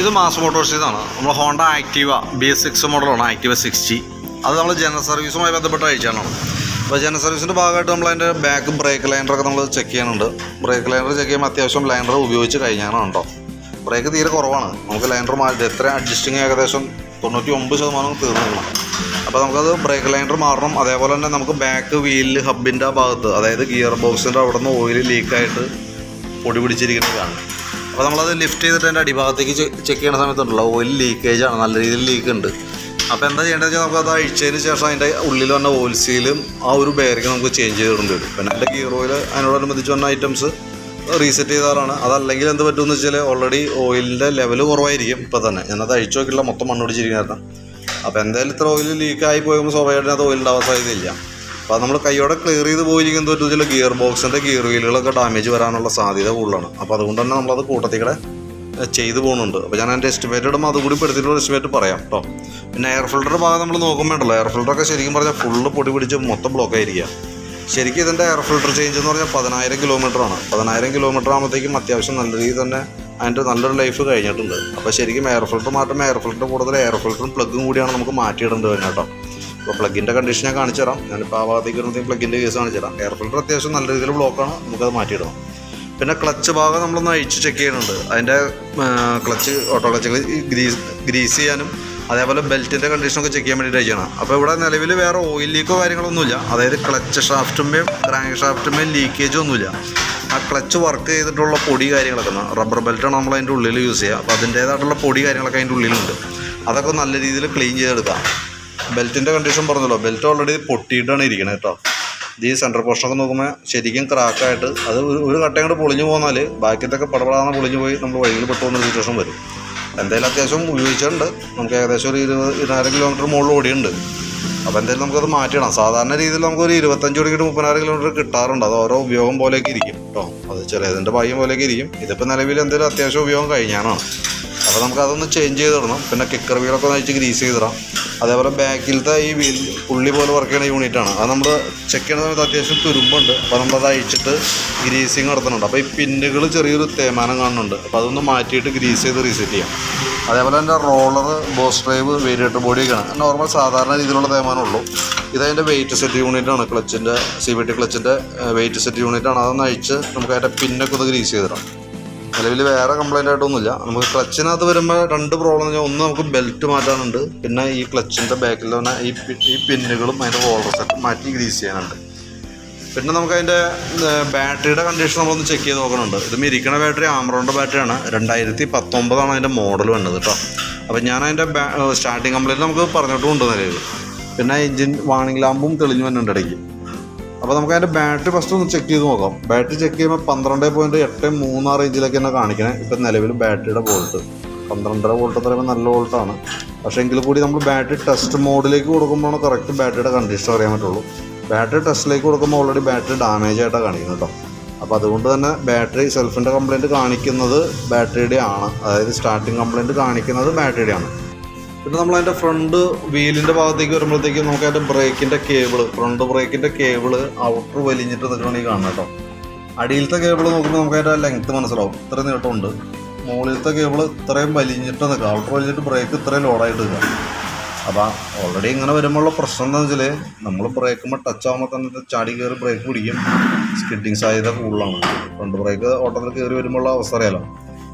ഇത് മാസ് മോട്ടോഴ്സിന്നാണ് നമ്മൾ Honda Activa B S six മോഡലാണ് ആക്റ്റീവ സിക്സ്റ്റി അത് നമ്മൾ ജനറൽ സർവീസുമായി ബന്ധപ്പെട്ട അയച്ചാണ്. അപ്പോൾ ജനറൽ സർവീസിന്റെ ഭാഗമായിട്ട് നമ്മൾ അതിന്റെ ബാക്ക് ബ്രേക്ക് ലൈനറൊക്കെ നമ്മൾ ചെക്ക് ചെയ്യാനുണ്ട്. ബ്രേക്ക് ലൈനർ ചെക്ക് ചെയ്യുമ്പോൾ അത്യാവശ്യം ലൈനർ ഉപയോഗിച്ച് കഴിഞ്ഞാണ് കേട്ടോ ബ്രേക്ക് തീരെ കുറവാണ്. നമുക്ക് ലൈനർ മാറ്റി എത്ര അഡ്ജസ്റ്റിങ് ഏകദേശം തൊണ്ണൂറ്റി ഒമ്പത് ശതമാനം തീർന്നു അപ്പോൾ നമുക്കത് ബ്രേക്ക് ലൈനർ മാറണം. അതേപോലെ തന്നെ നമുക്ക് ബാക്ക് വീലിൽ ഹബിന്റെ ഭാഗത്ത് അതായത് ഗിയർ ബോക്സിന്റെ അവിടെ നിന്ന് ഓയിൽ ലീക്കായിട്ട് പൊടി പിടിച്ചിരിക്കുന്നത് കാണും അപ്പോൾ നമ്മളത് ലിഫ്റ്റ് ചെയ്തിട്ട് അതിന്റെ അടിഭാഗത്തേക്ക് ചെക്ക് ചെയ്യുന്ന സമയത്തുണ്ടല്ലോ ഓയിൽ ലീക്കേജ് ആണ് നല്ല രീതിയിൽ ലീക്ക് ഉണ്ട്. അപ്പോൾ എന്താ ചെയ്യേണ്ടത് വെച്ചാൽ നമുക്കത് അഴിച്ചതിന് ശേഷം അതിന്റെ ഉള്ളിൽ വന്ന ഓയിൽ സീലും ആ ഒരു ബെയറിങ് നമുക്ക് ചേഞ്ച് ചെയ്തിടേണ്ടി വരും. പിന്നെ അതിന്റെ ഗിയർ ഓയിൽ അതിനോടനുബന്ധിച്ച് വന്ന ഐറ്റംസ് റീസെറ്റ് ചെയ്താറാണ് അതല്ലെങ്കിൽ എന്ത് പറ്റുമെന്ന് വെച്ചാൽ ഓൾറെഡി ഓയിലിന്റെ ലെവൽ കുറവായിരിക്കും ഇപ്പോൾ തന്നെ. ഞാനത് അഴിച്ചു നോക്കിയിട്ടുള്ള മൊത്തം മണ്ണൊടിച്ചിരിക്കുന്നത് അപ്പോൾ എന്തായാലും ഇത്ര ഓയിൽ ലീക്കായി പോയപ്പോൾ സ്വാഭാവികമായിട്ടും അത് ഓയിൽ ഉണ്ടാവാൻ അപ്പോൾ നമ്മൾ കൈയോടെ ക്ലിയർ ചെയ്ത് പോയിരിക്കുന്ന ഒരു ഇതിൽ ഗിയർ ബോക്സിന്റെ ഗിയർ വീലുകളൊക്കെ ഡാമേജ് വരാനുള്ള സാധ്യത കൂടുതലാണ്. അപ്പോൾ അതുകൊണ്ട് തന്നെ നമ്മളത് കൂട്ടത്തിൽ കൂടെ ചെയ്തു പോകുന്നുണ്ട് അപ്പോൾ ഞാൻ എന്റെ എസ്റ്റിമേറ്റ് ഇടുമ്പോൾ അതും കൂടി പെടുത്തിയിട്ടുള്ള എസ്റ്റിമേറ്റ് പറയാം കേട്ടോ പിന്നെ എയർ ഫിൽറ്റർ ഭാഗം നമ്മൾ നോക്കുമ്പോണ്ടല്ലോ എയർ ഫിൽറ്ററൊക്കെ ശരിക്കും പറഞ്ഞാൽ ഫുള്ള് പൊടി പിടിച്ച് മൊത്തം ബ്ലോക്ക് ആയിരിക്കുക ശരിക്കും ഇതിന്റെ എയർ ഫിൽറ്റർ ചേഞ്ച് എന്ന് പറഞ്ഞാൽ പതിനായിരം കിലോമീറ്റർ ആണ്. പതിനായിരം കിലോമീറ്റർ ആകുമ്പോഴത്തേക്കും അത്യാവശ്യം നല്ല രീതിയിൽ തന്നെ അതിന്റെ നല്ലൊരു ലൈഫ് കഴിഞ്ഞിട്ടുണ്ട്. അപ്പോൾ ശരിക്കും എയർ ഫിൽറ്റർ മാറ്റുമ്പോൾ എയർ ഫിൽറ്റർ കൂടുതൽ എയർ ഫിൽറ്ററും പ്ലഗും കൂടിയാണ് നമുക്ക് മാറ്റിയിടേണ്ടത് കേട്ടോ അപ്പോൾ പ്ലഗിന്റെ കണ്ടീഷൻ ഞാൻ കാണിച്ചു തരാം. ഞാനിപ്പോൾ ആ ഭാഗത്തേക്ക് വരുമ്പോഴത്തേക്കും പ്ലഗിന്റെ കേസ് കാണിച്ചു തരാം. എയർ ഫിൽറ്റർ അത്യാവശ്യം നല്ല രീതിയിൽ ബ്ലോക്കാണ് നമുക്കത് മാറ്റിയിടണം പിന്നെ ക്ലച്ച് ഭാഗം നമ്മളൊന്ന് അഴിച്ച് ചെക്ക് ചെയ്യുന്നുണ്ട്. അതിന്റെ clutch auto clutch grease grease ചെയ്യാനും അതേപോലെ ബെൽറ്റിന്റെ കണ്ടീഷനൊക്കെ ചെക്ക് ചെയ്യാൻ വേണ്ടിയിട്ട് അപ്പോൾ ഇവിടെ നിലവിൽ വേറെ ഓയിൽ ലീക്കോ കാര്യങ്ങളൊന്നുമില്ല. അതായത് ക്ലച്ച് ഷാഫ്റ്റുമേയും ക്രാങ്ക് ഷാഫ്റ്റുമേയും ലീക്കേജ് ഒന്നുമില്ല. ആ ക്ലച്ച് വർക്ക് ചെയ്തിട്ടുള്ള പൊടി കാര്യങ്ങളൊക്കെ റബ്ബർ ബെൽറ്റാണ് നമ്മൾ അതിന്റെ ഉള്ളിൽ യൂസ് ചെയ്യുക. അപ്പോൾ അതിന്റേതായിട്ടുള്ള പൊടി കാര്യങ്ങളൊക്കെ അതിന്റെ ഉള്ളിലുണ്ട്. അതൊക്കെ നല്ല രീതിയിൽ ക്ലീൻ ചെയ്തെടുക്കാം. ബെൽറ്റിന്റെ കണ്ടീഷൻ പറഞ്ഞല്ലോ. ബെൽറ്റ് ഓൾറെഡി പൊട്ടിയിട്ടാണ് ഇരിക്കുന്നത് കേട്ടോ ഈ സെന്റർ പോർഷനൊക്കെ നോക്കുമ്പോൾ ശരിക്കും ക്രാക്കായിട്ട് അത് ഒരു ഒരു കട്ടയും കൂടെ പൊളിഞ്ഞു പോന്നാൽ ബാക്കിയത്തൊക്കെ പടപടാന്ന് പൊളിഞ്ഞു പോയി നമ്മൾ വഴിയിൽ പെട്ടു പോകുന്ന സിറ്റുവേഷൻ വരും. എന്തായാലും അത്യാവശ്യം ഉപയോഗിച്ചിട്ടുണ്ട്. നമുക്ക് ഏകദേശം ഒരു ഇരുപത് ഇരുപതിനായിരം കിലോമീറ്റർ മുകളിൽ ഓടിയുണ്ട് അപ്പോൾ എന്തായാലും നമുക്കത് മാറ്റിയിടാം. സാധാരണ രീതിയിൽ നമുക്കൊരു ഇരുപത്തഞ്ച് ഓടിക്കിട്ട് മുപ്പതിനായിരം കിലോമീറ്റർ കിട്ടാറുണ്ട്. അത് ഓരോ ഉപയോഗം പോലെയൊക്കെ ഇരിക്കും കേട്ടോ അത് ചിലതിന്റെ ഭാഗ്യം പോലെയൊക്കെ ഇരിക്കും. ഇതിപ്പോൾ നിലവിൽ എന്തെങ്കിലും അത്യാവശ്യം ഉപയോഗം കഴിഞ്ഞാണ്. അപ്പോൾ നമുക്കതൊന്ന് ചേഞ്ച് ചെയ്തിടണം പിന്നെ കിക്കർ വീലൊക്കെ ഒന്ന് അയച്ച് ഗ്രീസ് ചെയ്തിടാം അതേപോലെ ബാക്കിലത്തെ ഈ വീൽ പുള്ളി പോലെ വർക്ക് ചെയ്യുന്ന യൂണിറ്റാണ് അത് നമ്മൾ ചെക്ക് ചെയ്യുന്ന സമയത്ത് അത്യാവശ്യം തുരുമ്പുണ്ട്. അപ്പോൾ നമ്മളത് അഴിച്ചിട്ട് ഗ്രീസിങ് നടത്തുന്നുണ്ട്. അപ്പോൾ ഈ പിന്നുകൾ ചെറിയൊരു തേമാനം കാണുന്നുണ്ട്. അപ്പോൾ അതൊന്ന് മാറ്റിയിട്ട് ഗ്രീസ് ചെയ്ത് റീസെറ്റ് ചെയ്യാം. അതേപോലെ തന്നെ റോളർ ബോസ് ഡ്രൈവ് വേരിയേറ്റർ ബോഡിയൊക്കെയാണ് നോർമൽ സാധാരണ രീതിയിലുള്ള തേമാനമുള്ളൂ ഇതതിന്റെ വെയിറ്റ് സെറ്റ് യൂണിറ്റാണ് ക്ലച്ചിന്റെ സി ബി ടി ക്ലച്ചിന്റെ വെയിറ്റ് സെറ്റ് യൂണിറ്റാണ് അതൊന്ന് അഴിച്ച് നമുക്ക് അതിന്റെ പിന്നൊക്കെ ഒന്ന് ഗ്രീസ് ചെയ്തിടാം. നിലവിൽ വേറെ കംപ്ലൈന്റ് ആയിട്ടൊന്നുമില്ല. നമുക്ക് ക്ലച്ചിനകത്ത് വരുമ്പോൾ രണ്ട് പ്രോബ്ലം എന്ന് ഒന്ന് നമുക്ക് ബെൽറ്റ് മാറ്റാനുണ്ട് പിന്നെ ഈ ക്ലച്ചിന്റെ ബാക്കിൽ തന്നെ ഈ ഈ പിന്നുകളും അതിന്റെ സെറ്റ് മാറ്റി ഗ്രീസ് ചെയ്യാനുണ്ട്. പിന്നെ നമുക്ക് അതിന്റെ ബാറ്ററിയുടെ കണ്ടീഷൻ നമ്മളൊന്ന് ചെക്ക് ചെയ്ത് നോക്കണുണ്ട്. ഇത് മിരിക്കണ ബാറ്ററി ആമറോണിന്റെ ബാറ്ററിയാണ് രണ്ടായിരത്തി പത്തൊമ്പതാണ് അതിന്റെ മോഡൽ വേണ്ടത് കേട്ടോ അപ്പോൾ ഞാൻ അതിന്റെ സ്റ്റാർട്ടിങ് കംപ്ലൈന്റ് നമുക്ക് പറഞ്ഞിട്ടും ഉണ്ട് നിലവിൽ പിന്നെ എഞ്ചിൻ വാണിംഗ് ലാമ്പും തെളിഞ്ഞു വന്നിട്ടുണ്ട് ഇടയ്ക്ക്. അപ്പോൾ നമുക്ക് അതിന്റെ ബാറ്ററി ഫസ്റ്റ് ഒന്ന് ചെക്ക് ചെയ്ത് നോക്കാം. ബാറ്ററി ചെക്ക് ചെയ്യുമ്പോൾ പന്ത്രണ്ട് പോയിന്റ് എട്ട് മൂന്ന് റേഞ്ചിലൊക്കെ തന്നെ കാണിക്കണേ. ഇപ്പം നിലവിൽ ബാറ്ററിയുടെ വോൾട്ട് പന്ത്രണ്ടര വോൾട്ട് എന്ന് പറയുമ്പോൾ നല്ല വോൾട്ടാണ് പക്ഷേ എങ്കിൽ കൂടി നമ്മൾ ബാറ്ററി ടെസ്റ്റ് മോഡിലേക്ക് കൊടുക്കുമ്പോഴാണ് കറക്റ്റ് ബാറ്ററിയുടെ കണ്ടീഷൻ അറിയാൻ പറ്റുള്ളൂ. ബാറ്ററി ടെസ്റ്റിലേക്ക് കൊടുക്കുമ്പോൾ ഓൾറെഡി ബാറ്ററി ഡാമേജ് ആയിട്ടാണ് കാണിക്കുന്നത് കേട്ടോ. അപ്പോൾ അതുകൊണ്ട് തന്നെ ബാറ്ററി സെൽഫിന്റെ കംപ്ലയിന്റ് കാണിക്കുന്നത് ബാറ്ററിയുടെ ആണ് അതായത് സ്റ്റാർട്ടിങ് കംപ്ലയിന്റ് കാണിക്കുന്നത് ബാറ്ററിയുടെ ആണ് പിന്നെ നമ്മൾ അതിന്റെ ഫ്രണ്ട് വീലിന്റെ ഭാഗത്തേക്ക് വരുമ്പോഴത്തേക്കും നമുക്ക് അതിന്റെ ബ്രേക്കിന്റെ കേബിൾ ഫ്രണ്ട് ബ്രേക്കിന്റെ കേബിൾ ഔട്ടർ വലിഞ്ഞിട്ട് നിൽക്കണമെങ്കിൽ കാണണം കേട്ടോ. അടിയിലത്തെ കേബിൾ നോക്കുമ്പോൾ നമുക്ക് അതിന്റെ ലെങ്ത്ത് മനസ്സിലാവും. ഇത്ര നീട്ടമുണ്ട് മുകളിലത്തെ കേബിൾ ഇത്രയും വലിഞ്ഞിട്ട് നിൽക്കുക. ഔട്ടർ വലിഞ്ഞിട്ട് ബ്രേക്ക് ഇത്രയും ലോഡായിട്ട് നിൽക്കുക. അപ്പോൾ ഓൾറെഡി ഇങ്ങനെ വരുമ്പോഴുള്ള പ്രശ്നം എന്താണെന്ന് വെച്ചാൽ നമ്മൾ ബ്രേക്കുമ്പോൾ ടച്ച് ആകുമ്പോൾ തന്നെ ചാടി കയറി ബ്രേക്ക് പിടിക്കും. സ്കിഡിങ് സാധ്യത കൂടുതലാണ്. ഫ്രണ്ട് ബ്രേക്ക് ഓട്ടത്തിൽ കയറി വരുമ്പോഴുള്ള അവസ്ഥ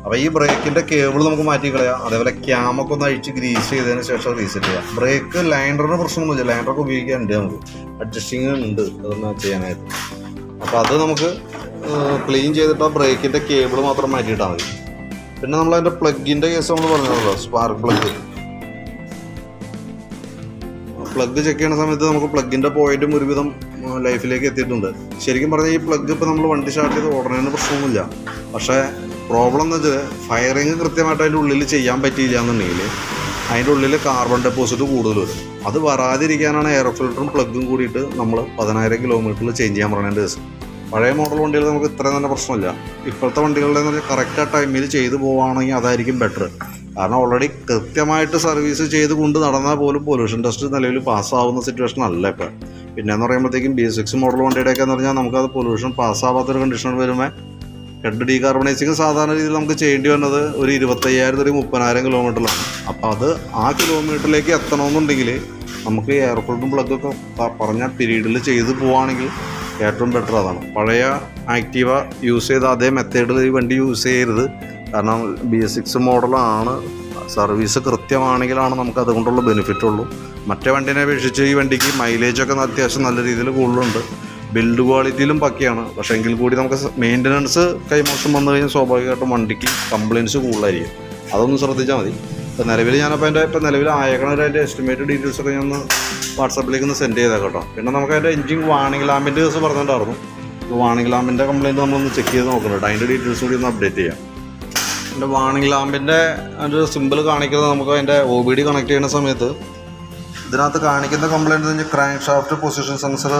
അപ്പോൾ ഈ ബ്രേക്കിന്റെ കേബിൾ നമുക്ക് മാറ്റി കളയാം. അതേപോലെ ക്യാമൊക്കെ ഒന്ന് അഴിച്ച് ഗ്രീസ് ചെയ്തതിന് ശേഷം റീസെറ്റ് ചെയ്യാം. ബ്രേക്ക് ലൈൻഡറിന് പ്രശ്നമൊന്നുമില്ല ലൈൻഡറൊക്കെ ഉപയോഗിക്കാനുണ്ട് നമുക്ക്. അഡ്ജസ്റ്റിംഗ് ഉണ്ട്. അതൊന്ന് ചെയ്യാനായിട്ട്. അപ്പോൾ അത് നമുക്ക് ക്ലീൻ ചെയ്തിട്ട് ആ ബ്രേക്കിന്റെ കേബിൾ മാത്രം മാറ്റിയിട്ടാൽ മതി. പിന്നെ നമ്മൾ അതിന്റെ പ്ലഗിന്റെ കേസ് നമ്മൾ പറഞ്ഞല്ലോ സ്പാർക്ക് പ്ലഗ് പ്ലഗ് ചെക്ക് ചെയ്യുന്ന സമയത്ത് നമുക്ക് പ്ലഗിന്റെ പോയിന്റും ഒരുവിധം ലൈഫിലേക്ക് എത്തിയിട്ടുണ്ട്. ശരിക്കും പറഞ്ഞാൽ ഈ പ്ലഗ് ഇപ്പോൾ നമ്മൾ വണ്ടി സ്റ്റാർട്ട് ചെയ്ത് ഓടണേന് പ്രശ്നമൊന്നുമില്ല. പക്ഷേ പ്രോബ്ലം എന്ന് വെച്ചാൽ ഫയറിങ് കൃത്യമായിട്ട് അതിന്റെ ഉള്ളിൽ ചെയ്യാൻ പറ്റിയില്ല എന്നുണ്ടെങ്കിൽ അതിന്റെ ഉള്ളിൽ കാർബൺ ഡെപ്പോസിറ്റ് കൂടുതൽ വരും. അത് വരാതിരിക്കാനാണ് എയർ ഫിൽറ്ററും പ്ലഗും കൂടിയിട്ട് നമ്മൾ പതിനായിരം കിലോമീറ്ററിൽ ചേഞ്ച് ചെയ്യാൻ പറയേണ്ട ദിവസം പഴയ മോഡൽ വണ്ടികൾ നമുക്ക് ഇത്രയും തന്നെ പ്രശ്നമില്ല. ഇപ്പോഴത്തെ വണ്ടികളുടെ എന്ന് പറഞ്ഞാൽ കറക്റ്റ് ആ ടൈമിൽ ചെയ്തു പോവുകയാണെങ്കിൽ അതായിരിക്കും ബെറ്റർ കാരണം ഓൾറെഡി കൃത്യമായിട്ട് സർവീസ് ചെയ്ത് കൊണ്ട് നടന്നാൽ പോലും പൊല്യൂഷൻ ടെസ്റ്റ് നിലവിൽ പാസ്സാവുന്ന സിറ്റുവേഷൻ അല്ല ഇപ്പം. പിന്നെ എന്ന് പറയുമ്പോഴത്തേക്കും ബി സിക്സ് മോഡൽ വണ്ടിയുടെയൊക്കെ എന്ന് പറഞ്ഞാൽ നമുക്കത് പൊല്യൂഷൻ പാസ്സാവാത്തൊരു കണ്ടീഷൻ വരുമ്പോൾ ഹെഡ് ഡീകാർബണൈസിങ് സാധാരണ രീതിയിൽ നമുക്ക് ചെയ്യേണ്ടി വന്നത് ഒരു ഇരുപത്തയ്യായിരം തൊരു മുപ്പതിനായിരം കിലോമീറ്ററിലാണ് അപ്പോൾ അത് ആ കിലോമീറ്ററിലേക്ക് എത്തണമെന്നുണ്ടെങ്കിൽ നമുക്ക് എയർ ഫിൽറ്ററും പ്ലഗൊക്കെ പറഞ്ഞ പീരീഡിൽ ചെയ്ത് പോവുകയാണെങ്കിൽ ഏറ്റവും ബെറ്റർ അതാണ്. പഴയ ആക്റ്റീവ യൂസ് ചെയ്ത അതേ മെത്തേഡിൽ ഈ വണ്ടി യൂസ് ചെയ്യരുത്. കാരണം ബി എസ് സിക്സ് മോഡലാണ് സർവീസ് കൃത്യമാണെങ്കിലാണ് നമുക്ക് അതുകൊണ്ടുള്ള ബെനിഫിറ്റ് ഉള്ളൂ. മറ്റേ വണ്ടിനെ അപേക്ഷിച്ച് ഈ വണ്ടിക്ക് മൈലേജൊക്കെ അത്യാവശ്യം നല്ല രീതിയിൽ കൂടുതലുണ്ട്. ബിൽഡ് ക്വാളിറ്റിയിലും പക്കയാണ്. പക്ഷേ എങ്കിൽ കൂടി നമുക്ക് മെയിന്റനൻസ് കൈമോശം വന്നു കഴിഞ്ഞാൽ സ്വാഭാവികമായിട്ടും വണ്ടിക്ക് കംപ്ലയിൻസ് കൂടുതലായിരിക്കും. അതൊന്ന് ശ്രദ്ധിച്ചാൽ മതി. ഇപ്പോൾ നിലവിൽ ഞാനപ്പോൾ അതിന്റെ ഇപ്പോൾ നിലവിൽ അയക്കണ ഒരു അതിന്റെ എസ്റ്റിമേറ്റ് ഡീറ്റെയിൽസ് ഒക്കെ ഞാൻ ഒന്ന് വാട്സാപ്പിലേക്ക് ഒന്ന് സെൻഡ് ചെയ്തേക്കാം കേട്ടോ. പിന്നെ നമുക്ക് അതിന്റെ എഞ്ചിൻ വാണിംഗ് ലാമ്പിന്റെ ദിവസം പറഞ്ഞിട്ടുണ്ടായിരുന്നു. വാണിംഗ് ലാമ്പിന്റെ കംപ്ലയിന്റ് നമ്മളൊന്ന് ചെക്ക് ചെയ്ത് നോക്കുന്നുണ്ട് അതിന്റെ ഡീറ്റെയിൽസ് കൂടി ഒന്ന് അപ്ഡേറ്റ് ചെയ്യാം. എന്റെ വാണിംഗ് ലാമ്പിന്റെ ഒരു സിമ്പിൾ കാണിക്കുന്നത് നമുക്ക് അതിന്റെ ഒ ബി ഡി കണക്ട് ചെയ്യുന്ന സമയത്ത് ഇതിനകത്ത് കാണിക്കുന്ന കംപ്ലയിന്റ് എന്ന് വെച്ചാൽ crank shaft position sensor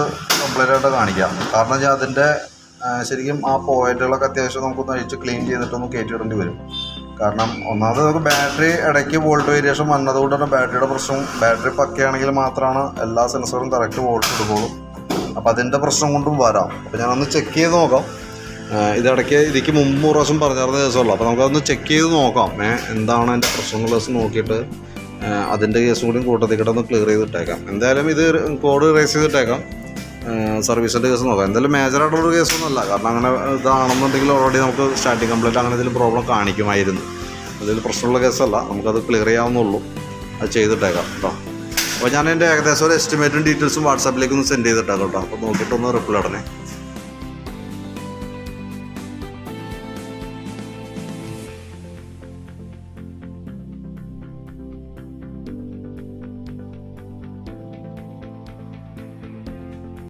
complaint ആയിട്ട് കാണിക്കാം. കാരണം വെച്ചാൽ അതിന്റെ ശരിക്കും ആ പോയിന്റുകളൊക്കെ അത്യാവശ്യം നമുക്കൊന്ന് അഴിച്ച് ക്ലീൻ ചെയ്തിട്ടൊന്ന് കയറ്റിയിടേണ്ടി വരും. കാരണം ഒന്നാമത് നമുക്ക് ബാറ്ററി ഇടയ്ക്ക് വോൾട്ട് വേരിയേഷൻ വന്നതുകൊണ്ട് തന്നെ ബാറ്ററിയുടെ പ്രശ്നം ബാറ്ററി പക്കയാണെങ്കിൽ മാത്രമാണ് എല്ലാ സെൻസറും കറക്റ്റ് വോൾട്ട് എടുക്കുള്ളൂ. അപ്പം അതിന്റെ പ്രശ്നം കൊണ്ടും വരാം. അപ്പോൾ ഞാനൊന്ന് ചെക്ക് ചെയ്ത് നോക്കാം. ഇതിടയ്ക്ക് ഇതിക്ക് മുമ്പ് പ്രാവശ്യം പറഞ്ഞിരുന്ന ദിവസമുള്ളൂ അപ്പോൾ നമുക്കതൊന്ന് ചെക്ക് ചെയ്ത് നോക്കാം. ഏ, എന്താണ് അതിന്റെ പ്രശ്നങ്ങൾ ദിവസം നോക്കിയിട്ട് അതിന്റെ കേസും കൂടി കൂട്ടത്തിൽ കൂടെ ഒന്ന് ക്ലിയർ ചെയ്തിട്ടേക്കാം എന്തായാലും ഇത് കോഡ് റേസ് ചെയ്തിട്ടേക്കാം സർവീസിന്റെ കേസ് നോക്കാം. എന്തായാലും മേജറായിട്ടുള്ളൊരു കേസൊന്നുമല്ല കാരണം അങ്ങനെ ഇതാണെന്നുണ്ടെങ്കിൽ ഓൾറെഡി നമുക്ക് സ്റ്റാർട്ടിങ് കംപ്ലൈന്റ് അങ്ങനെ എന്തെങ്കിലും പ്രോബ്ലം കാണിക്കുമായിരുന്നു. അതിൽ പ്രശ്നമുള്ള കേസല്ല നമുക്കത് ക്ലിയർ ചെയ്യാവുന്നുള്ളൂ അത് ചെയ്തിട്ടേക്കാം കേട്ടോ. അപ്പോൾ ഞാൻ എന്റെ ഏകദേശം ഒരു എസ്റ്റിമേറ്റും ഡീറ്റെയിൽസും വാട്സാപ്പിലേക്ക് ഒന്ന് സെൻഡ് ചെയ്തിട്ടേക്കാം കേട്ടോ. അപ്പോൾ നോക്കിയിട്ടൊന്ന് റിപ്ലൈ ഇടണേ.